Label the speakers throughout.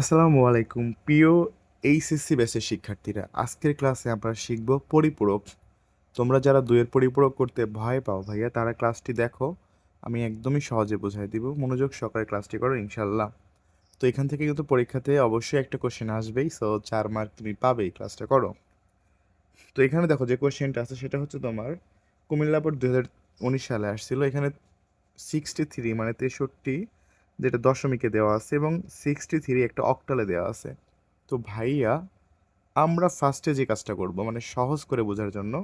Speaker 1: আসসালামু আলাইকুম প্রিয় এইচএসসি ব্যাচের শিক্ষার্থীরা আজকের ক্লাসে আমরা শিখব পরিপূরক তোমরা যারা দুয়ের পরিপূরক করতে ভয় পাও ভাইয়া তারা ক্লাসটি দেখো আমি একদমই সহজে বোঝাই দিব মনোযোগ সহকারে ক্লাসটি করো ইনশাল্লাহ তো এখান থেকে কিন্তু পরীক্ষাতে অবশ্যই একটা কোশ্চেন আসবেই সো চার মার্ক তুমি পাবেই ক্লাসটা করো তো এখানে দেখো যে কোশ্চেনটা আছে সেটা হচ্ছে তোমার কুমিল্লাপুর দু হাজার উনিশ সালে আসছিল এখানে সিক্সটি থ্রি মানে তেষট্টি যেটা দশমিকে দেওয়া আছে এবং সিক্সটি থ্রি একটা অক্টালে দেওয়া আছে তো ভাইয়া আমরা ফার্স্টে যে কাজটা করব মানে সহজ করে বোঝার জন্য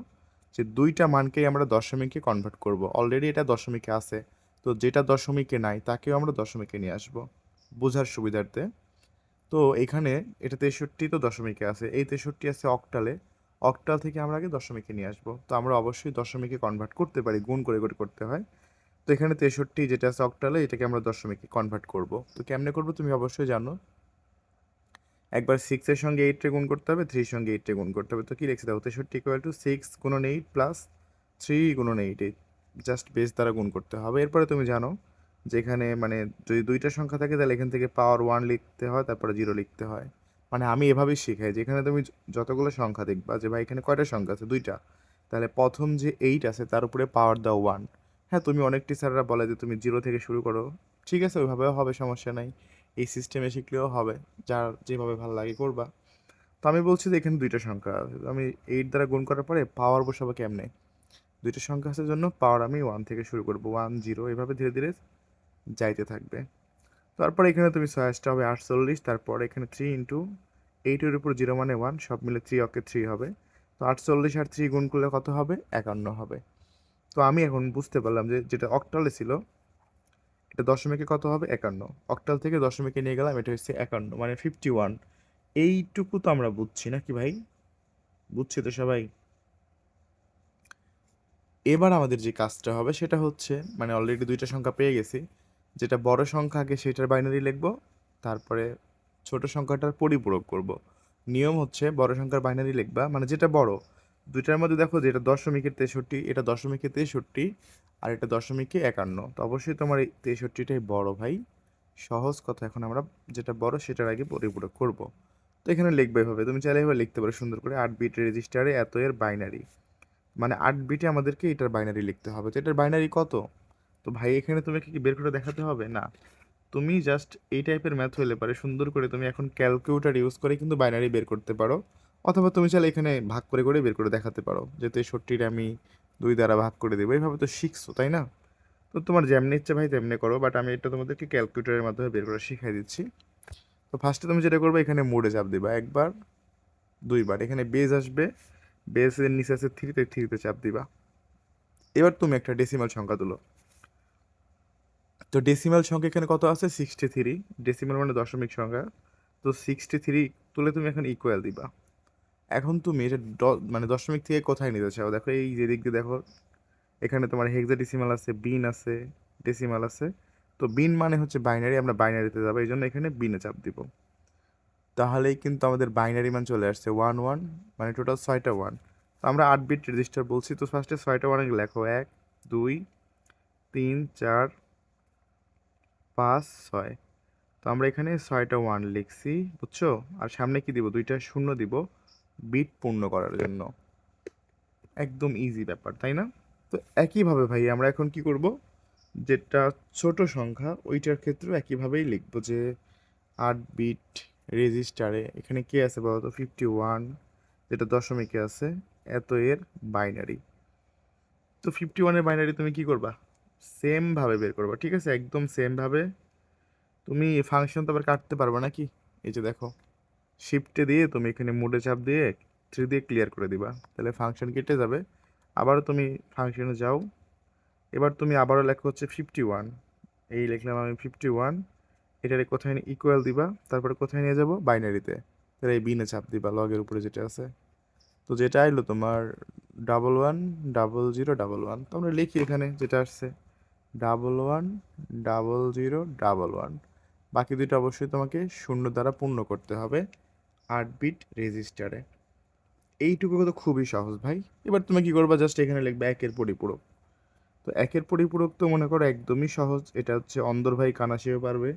Speaker 1: যে দুইটা মানকেই আমরা দশমিকে কনভার্ট করব অলরেডি এটা দশমিকে আছে তো যেটা দশমিকে নাই তাকেও আমরা দশমিকে নিয়ে আসব বোঝার সুবিধার্থে তো এখানে এটা তেষট্টি তো দশমিকে আছে এই তেষট্টি আছে অক্টালে অক্টাল থেকে আমরা আগে দশমিকে নিয়ে আসবো তো আমরা অবশ্যই দশমিকে কনভার্ট করতে পারি গুণ করে করে করতে হয় তো এখানে তেষট্টি যেটা আছে অক্টালে এটাকে আমরা দশমিকে কনভার্ট করব তো কেমনে করব তুমি অবশ্যই জানো একবার সিক্সের সঙ্গে এইটে গুণ করতে হবে থ্রির সঙ্গে এইটে গুণ করতে হবে তো কী লিখছে দেখো তেষট্টি ইকুয়াল টু সিক্স গুণন এইট প্লাস থ্রি গুণন এইট এইট জাস্ট বেস দ্বারা গুণ করতে হবে এরপরে তুমি জানো যেখানে মানে যদি দুইটা সংখ্যা থাকে তাহলে এখান থেকে পাওয়ার ওয়ান লিখতে হয় তারপরে জিরো লিখতে হয় মানে আমি এভাবেই শেখাই যেখানে তুমি যতগুলো সংখ্যা দেখবা যে ভাই এখানে কয়টা সংখ্যা আছে দুইটা তাহলে প্রথম যে এইট আছে তার উপরে পাওয়ার দাও ওয়ান হ্যাঁ তুমি অনেক টিচাররা বলে যে তুমি জিরো থেকে শুরু করো ঠিক আছে ওইভাবেও হবে সমস্যা নাই এই সিস্টেমে শিখলেও হবে যার যেভাবে ভালো লাগে করবা তো আমি বলছি যে এখানে দুইটা সংখ্যা আছে আমি এইট দ্বারা গুণ করার পরে পাওয়ার বসাবো কেমনে দুইটা সংখ্যা আছে জন্য পাওয়ার আমি ওয়ান থেকে শুরু করবো ওয়ান জিরো এভাবে ধীরে ধীরে যাইতে থাকবে তারপরে এখানে তুমি সয়াসটা হবে আটচল্লিশ তারপর এখানে থ্রি ইন্টু এইটের উপর জিরো মানে ওয়ান সব মিলে থ্রি অকে থ্রি হবে তো আটচল্লিশ আর থ্রি গুণ করলে কত হবে একান্ন হবে তো আমি এখন বুঝতে পারলাম যে যেটা অক্টালে ছিল এটা দশমিকে কত হবে একান্ন অক্টাল থেকে দশমিকে নিয়ে গেলাম এটা হচ্ছে একান্ন মানে ফিফটি ওয়ান এইটুকু তো আমরা বুঝছি নাকি ভাই বুঝছি তো সবাই এবার আমাদের যে কাজটা হবে সেটা হচ্ছে মানে অলরেডি দুইটা সংখ্যা পেয়ে গেছি যেটা বড় সংখ্যা আগে সেটার বাইনারি লিখব তারপরে ছোট সংখ্যাটার পরিপূরক করব নিয়ম হচ্ছে বড় সংখ্যার বাইনারি লিখবা মানে যেটা বড় দুইটার মধ্যে দেখো যে এটা দশমিকের তেষট্টি এটা দশমিকের তেষট্টি আর এটা দশমিকে একান্ন তো অবশ্যই তোমার এই তেষট্টিটাই বড় ভাই সহজ কথা এখন আমরা যেটা বড় সেটার আগে পরিপূরক করব তো এখানে লিখবে এভাবে তুমি চাইলে এভাবে লিখতে পারো সুন্দর করে আট বিট রেজিস্টারে এত এর বাইনারি মানে আট বিটে আমাদেরকে এটার বাইনারি লিখতে হবে তো এটার বাইনারি কত তো ভাই এখানে তোমাকে কি বের করে দেখাতে হবে না তুমি জাস্ট এই টাইপের ম্যাথ হলে পারে সুন্দর করে তুমি এখন ক্যালকুলেটার ইউজ করে কিন্তু বাইনারি বের করতে পারো অথবা তুমি চাইলে এখানে ভাগ করে করে বের করে দেখাতে পারো যেহেতু এই ষট্টিটা আমি দুই দ্বারা ভাগ করে দেবো এইভাবে তো শিখছো তাই না তো তোমার যেমনি ইচ্ছে ভাই তেমনি করো বাট আমি এটা তোমাদেরকে ক্যালকুলেটারের মাধ্যমে বের করে শিখাই দিচ্ছি তো ফার্স্টে তুমি যেটা করবে এখানে মোড়ে চাপ দেবা একবার দুইবার এখানে বেজ আসবে বেজের নিচে আছে থ্রিতে থ্রিতে চাপ দিবা এবার তুমি একটা ডেসিমাল সংখ্যা তুলো তো ডেসিমাল সংখ্যা এখানে কত আছে সিক্সটি থ্রি ডেসিমাল মানে দশমিক সংখ্যা তো সিক্সটি থ্রি তুলে তুমি এখানে ইকুয়াল দিবা এখন তুমি এটা মানে দশমিক থেকে কোথায় নিতে চাও দেখো এই যে দিক দিয়ে দেখো এখানে তোমার ডিসিমাল আছে বিন আছে ডেসিমাল আছে তো বিন মানে হচ্ছে বাইনারি আমরা বাইনারিতে যাবো এই জন্য এখানে বিনে চাপ দিব তাহলেই কিন্তু আমাদের বাইনারি মান চলে আসছে ওয়ান ওয়ান মানে টোটাল ছয়টা ওয়ান তো আমরা আট বিট রেজিস্টার বলছি তো ফার্স্টে ছয়টা ওয়ান লেখো এক দুই তিন চার পাঁচ ছয় তো আমরা এখানে ছয়টা ওয়ান লিখছি বুঝছো আর সামনে কি দিব দুইটা শূন্য দিব বিট পূর্ণ করার জন্য একদম ইজি ব্যাপার তাই না তো একইভাবে ভাই আমরা এখন কি করব যেটা ছোট সংখ্যা ওইটার ক্ষেত্রেও একইভাবেই লিখব যে আট বিট রেজিস্টারে এখানে কে আছে বলো তো ফিফটি ওয়ান যেটা দশমিকে আছে এত এর বাইনারি তো ফিফটি ওয়ানের বাইনারি তুমি কি করবা সেমভাবে বের করবা ঠিক আছে একদম সেমভাবে তুমি ফাংশন তো আবার কাটতে পারবে নাকি এই যে দেখো শিফটে দিয়ে তুমি এখানে মুডে চাপ দিয়ে থ্রি দিয়ে ক্লিয়ার করে দিবা তাহলে ফাংশন কেটে যাবে আবারও তুমি ফাংশনে যাও এবার তুমি আবারও লেখো হচ্ছে ফিফটি ওয়ান এই লিখলাম আমি ফিফটি ওয়ান এটারে কোথায় নিয়ে ইকুয়াল দিবা তারপরে কোথায় নিয়ে যাবো বাইনারিতে তাহলে এই বিনে চাপ দিবা লগের উপরে যেটা আছে তো যেটা আইলো তোমার double one double zero double one তো আমরা লিখি এখানে যেটা আসছে double one double zero double one বাকি দুটো অবশ্যই তোমাকে শূন্য দ্বারা পূর্ণ করতে হবে আট বিট রেজিস্টারে এইটুকু তো খুবই সহজ ভাই এবার তুমি কি করবা জাস্ট এখানে লিখবে একের পরিপূরক তো একের পরিপূরক তো মনে করো একদমই সহজ এটা হচ্ছে অন্দর ভাই কানা সেও পারবে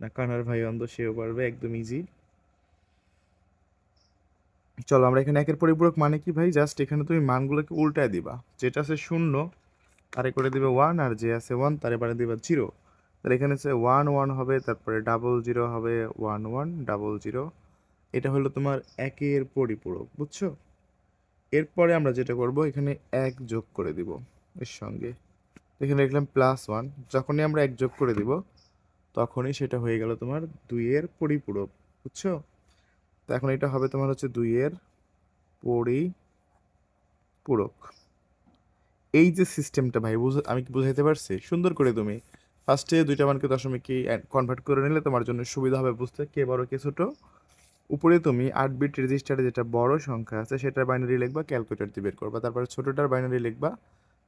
Speaker 1: না কানার ভাই অন্দর সেও পারবে একদম ইজি চলো আমরা এখানে একের পরিপূরক মানে কি ভাই জাস্ট এখানে তুমি মানগুলোকে উল্টায় দিবা যেটা আছে শূন্য তারে করে দিবে ওয়ান আর যে আছে ওয়ান তারে পারে দিবা জিরো তাহলে এখানে আছে ওয়ান ওয়ান হবে তারপরে ডাবল জিরো হবে ওয়ান ওয়ান ডাবল জিরো এটা হলো তোমার একের পরিপূরক বুঝছো এরপরে আমরা যেটা করব এখানে এক যোগ করে দিব এর সঙ্গে এখানে লিখলাম প্লাস ওয়ান যখনই আমরা এক যোগ করে দিব তখনই সেটা হয়ে গেল তোমার দুইয়ের পরিপূরক বুঝছো তো এখন এটা হবে তোমার হচ্ছে দুইয়ের পরিপূরক এই যে সিস্টেমটা ভাই বুঝ আমি কি বুঝাইতে পারছি সুন্দর করে তুমি ফার্স্টে দুইটা মানকে দশমিক কনভার্ট করে নিলে তোমার জন্য সুবিধা হবে বুঝতে কে বড় কে ছোটো উপরে তুমি আট বিট রেজিস্টারে যেটা বড় সংখ্যা আছে সেটার বাইনারি লিখবা ক্যালকুলেটর দিয়ে বের করবা তারপরে ছোটোটার বাইনারি লিখবা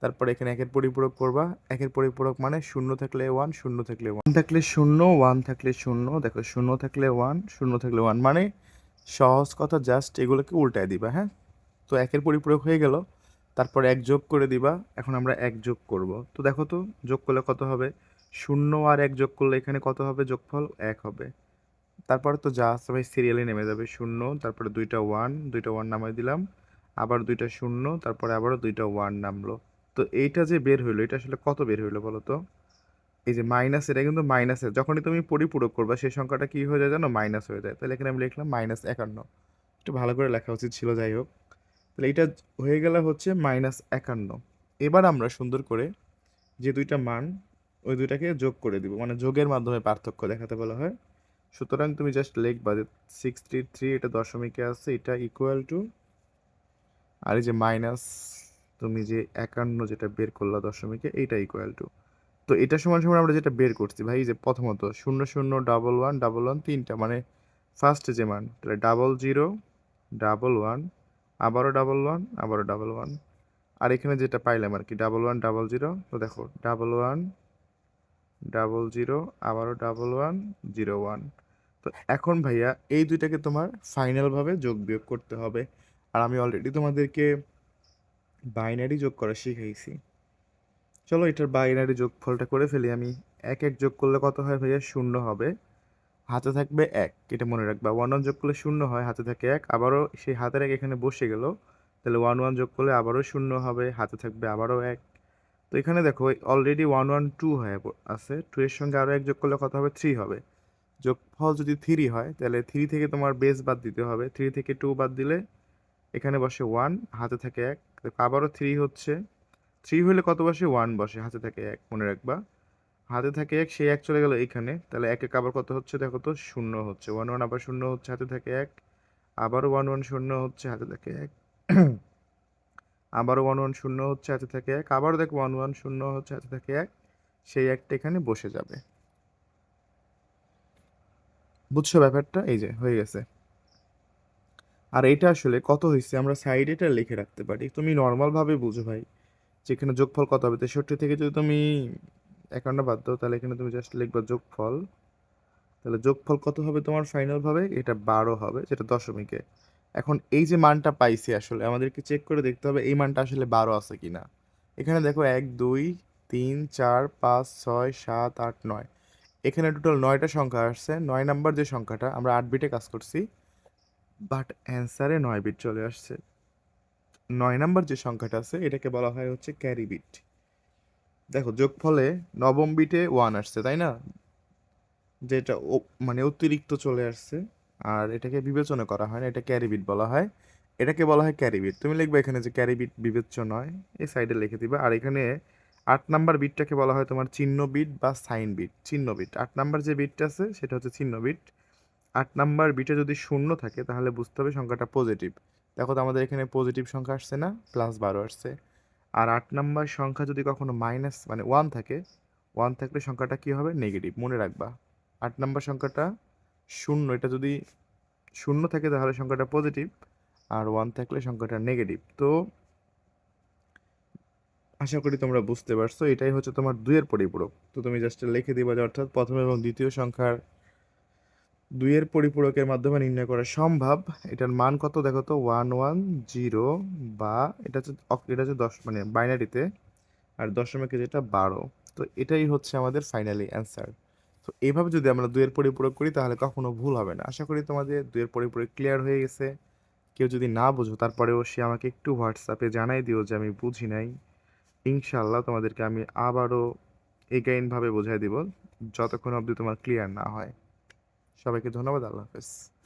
Speaker 1: তারপরে এখানে একের পরিপূরক করবা একের পরিপূরক মানে শূন্য থাকলে ওয়ান শূন্য থাকলে ওয়ান থাকলে শূন্য ওয়ান থাকলে শূন্য দেখো শূন্য থাকলে ওয়ান শূন্য থাকলে ওয়ান মানে সহজ কথা জাস্ট এগুলোকে উল্টায় দিবা হ্যাঁ তো একের পরিপূরক হয়ে গেল তারপর এক যোগ করে দিবা এখন আমরা এক যোগ করব তো দেখো তো যোগ করলে কত হবে শূন্য আর এক যোগ করলে এখানে কত হবে যোগফল এক হবে তারপরে তো যা আছে ভাই সিরিয়ালে নেমে যাবে শূন্য তারপরে দুইটা ওয়ান দুইটা ওয়ান নামাই দিলাম আবার দুইটা শূন্য তারপরে আবারও দুইটা ওয়ান নামলো তো এইটা যে বের হইলো এটা আসলে কত বের হইলো বলো তো এই যে মাইনাস এটা কিন্তু মাইনাসের যখনই তুমি পরিপূরক করবা সেই সংখ্যাটা কী হয়ে যায় জানো মাইনাস হয়ে যায় তাহলে এখানে আমি লিখলাম মাইনাস একান্ন একটু ভালো করে লেখা উচিত ছিল যাই হোক তাহলে এটা হয়ে গেলে হচ্ছে মাইনাস একান্ন এবার আমরা সুন্দর করে যে দুইটা মান ওই দুইটাকে যোগ করে দিব মানে যোগের মাধ্যমে পার্থক্য দেখাতে বলা হয় সুতরাং তুমি জাস্ট লিখবা যে সিক্স থ্রি থ্রি এটা দশমিকে আছে এটা ইকুয়াল টু আর এই যে মাইনাস তুমি যে একান্ন যেটা বের করলা দশমিকে এইটা ইকুয়াল টু তো এটা সমান সমান আমরা যেটা বের করছি ভাই যে প্রথমত শূন্য শূন্য ডাবল ওয়ান ডাবল ওয়ান তিনটা মানে ফার্স্ট যে মান তাহলে ডাবল জিরো ডাবল ওয়ান আবারও ডাবল ওয়ান আবারও ডাবল ওয়ান আর এখানে যেটা পাইলাম আর কি ডাবল ওয়ান ডাবল জিরো তো দেখো ডাবল ওয়ান ডাবল জিরো আবারও ডাবল ওয়ান জিরো ওয়ান তো এখন ভাইয়া এই দুইটাকে তোমার ফাইনালভাবে যোগ বিয়োগ করতে হবে আর আমি অলরেডি তোমাদেরকে বাইনারি যোগ করা শিখাইছি চলো এটার বাইনারি যোগফলটা করে ফেলি আমি এক এক যোগ করলে কত হয় ভাইয়া শূন্য হবে হাতে থাকবে এক এটা মনে রাখবে ওয়ান ওয়ান যোগ করলে শূন্য হয় হাতে থাকে এক আবারও সেই হাতের এক এখানে বসে গেল তাহলে ওয়ান ওয়ান যোগ করলে আবারও শূন্য হবে হাতে থাকবে আবারও এক তো এখানে দেখো অলরেডি ওয়ান ওয়ান টু হয়ে আছে টু এর সঙ্গে আরও এক যোগ করলে কত হবে থ্রি হবে যোগফল যদি থ্রি হয় তাহলে থ্রি থেকে তোমার বেস বাদ দিতে হবে থ্রি থেকে টু বাদ দিলে এখানে বসে ওয়ান হাতে থাকে এক আবারও থ্রি হচ্ছে থ্রি হলে কত বসে ওয়ান বসে হাতে থাকে এক মনে রাখবা হাতে থাকে এক সেই এক চলে গেল এখানে তাহলে এক এক আবার কত হচ্ছে দেখো তো শূন্য হচ্ছে ওয়ান ওয়ান আবার শূন্য হচ্ছে হাতে থাকে এক আবারও ওয়ান ওয়ান শূন্য হচ্ছে হাতে থাকে এক আবারও ওয়ান ওয়ান শূন্য হচ্ছে এত থাকে এক আবার দেখ ওয়ান ওয়ান শূন্য হচ্ছে এত থাকে এক সেই একটা এখানে বসে যাবে বুঝছো ব্যাপারটা এই যে হয়ে গেছে আর এটা আসলে কত হয়েছে আমরা সাইড এটা লিখে রাখতে পারি তুমি নর্মালভাবে বুঝো ভাই যেখানে যোগফল কত হবে তেষট্টি থেকে যদি তুমি একান্ন বাদ দাও তাহলে এখানে তুমি জাস্ট লিখবা যোগফল তাহলে যোগফল কত হবে তোমার ফাইনালভাবে এটা বারো হবে যেটা দশমিকে এখন এই যে মানটা পাইছি আসলে আমাদেরকে চেক করে দেখতে হবে এই মানটা আসলে বারো আছে কি না এখানে দেখো এক দুই তিন চার পাঁচ ছয় সাত আট নয় এখানে টোটাল নয়টা সংখ্যা আসছে নয় নাম্বার যে সংখ্যাটা আমরা আট বিটে কাজ করছি বাট অ্যান্সারে নয় বিট চলে আসছে নয় নাম্বার যে সংখ্যাটা আছে এটাকে বলা হয় হচ্ছে ক্যারি বিট দেখো ফলে নবম বিটে ওয়ান আসছে তাই না যেটা মানে অতিরিক্ত চলে আসছে আর এটাকে বিবেচনা করা হয় না এটা ক্যারিবিট বলা হয় এটাকে বলা হয় ক্যারিবিট তুমি লিখবে এখানে যে ক্যারিবিট বিবেচ্য নয় এই সাইডে লিখে দিবে আর এখানে আট নাম্বার বিটটাকে বলা হয় তোমার চিহ্ন বিট বা সাইন বিট চিহ্ন বিট আট নাম্বার যে বিটটা আছে সেটা হচ্ছে চিহ্ন বিট আট নাম্বার বিটে যদি শূন্য থাকে তাহলে বুঝতে হবে সংখ্যাটা পজিটিভ দেখো তো আমাদের এখানে পজিটিভ সংখ্যা আসছে না প্লাস বারো আসছে আর আট নাম্বার সংখ্যা যদি কখনো মাইনাস মানে ওয়ান থাকে ওয়ান থাকলে সংখ্যাটা কী হবে নেগেটিভ মনে রাখবা আট নাম্বার সংখ্যাটা শূন্য এটা যদি শূন্য থাকে তাহলে সংখ্যাটা পজিটিভ আর ওয়ান থাকলে সংখ্যাটা নেগেটিভ তো আশা করি তোমরা বুঝতে পারছো এটাই হচ্ছে তোমার দুইয়ের পরিপূরক তো তুমি জাস্ট লিখে দিবা যে অর্থাৎ প্রথম এবং দ্বিতীয় সংখ্যার দুইয়ের পরিপূরকের মাধ্যমে নির্ণয় করা সম্ভব এটার মান কত দেখো তো ওয়ান ওয়ান জিরো বা এটা হচ্ছে এটা হচ্ছে দশ মানে বাইনারিতে আর দশমিকে যেটা বারো তো এটাই হচ্ছে আমাদের ফাইনালি অ্যান্সার তো এইভাবে যদি আমরা দুয়ের পরিপূরক করি তাহলে কখনো ভুল হবে না আশা করি তোমাদের দুয়ের পরিপূরক ক্লিয়ার হয়ে গেছে কেউ যদি না বোঝো তারপরেও সে আমাকে একটু হোয়াটসঅ্যাপে জানাই দিও যে আমি বুঝি নাই ইনশাল্লাহ তোমাদেরকে আমি আবারও এগাইনভাবে বোঝাই দিব যতক্ষণ অবধি তোমার ক্লিয়ার না হয় সবাইকে ধন্যবাদ আল্লাহ হাফেজ